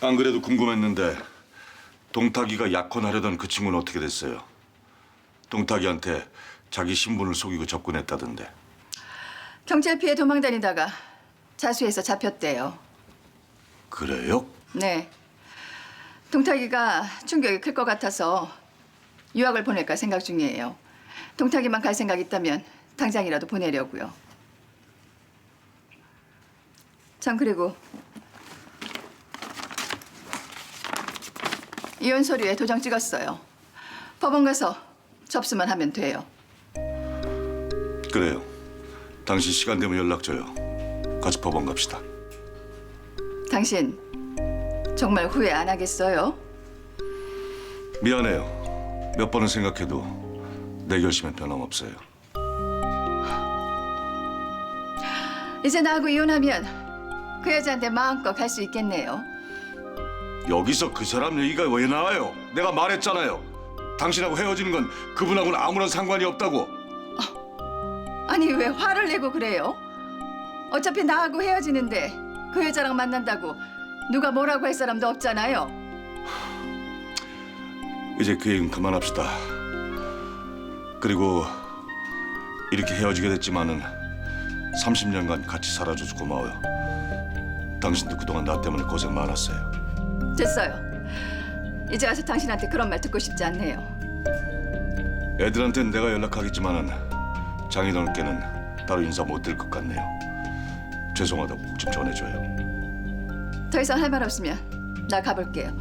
안 그래도 궁금했는데 동탁이가 약혼하려던 그 친구는 어떻게 됐어요? 동탁이한테 자기 신분을 속이고 접근했다던데. 경찰 피해 도망 다니다가 자수해서 잡혔대요. 그래요? 네. 동탁이가 충격이 클 것 같아서 유학을 보낼까 생각 중이에요. 동탁이만 갈 생각 있다면 당장이라도 보내려고요. 참 그리고 이혼 서류에 도장 찍었어요. 법원 가서 접수만 하면 돼요. 그래요. 당신 시간 되면 연락 줘요. 같이 법원 갑시다. 당신 정말 후회 안 하겠어요? 미안해요. 몇 번을 생각해도 내 결심엔 변함없어요. 이제 나하고 이혼하면 그 여자한테 마음껏 갈 수 있겠네요. 여기서 그 사람 얘기가 왜 나와요? 내가 말했잖아요. 당신하고 헤어지는 건 그분하고는 아무런 상관이 없다고. 아니 왜 화를 내고 그래요? 어차피 나하고 헤어지는데 그 여자랑 만난다고 누가 뭐라고 할 사람도 없잖아요. 이제 그 얘기는 그만합시다. 그리고 이렇게 헤어지게 됐지만은 30년간 같이 살아줘서 고마워요. 당신도 그동안 나 때문에 고생 많았어요. 됐어요. 이제 와서 당신한테 그런 말 듣고 싶지 않네요. 애들한테는 내가 연락하겠지만은 장인어른께는 따로 인사 못 드릴 것 같네요. 죄송하다고 꼭 좀 전해줘요. 더 이상 할 말 없으면 나 가볼게요.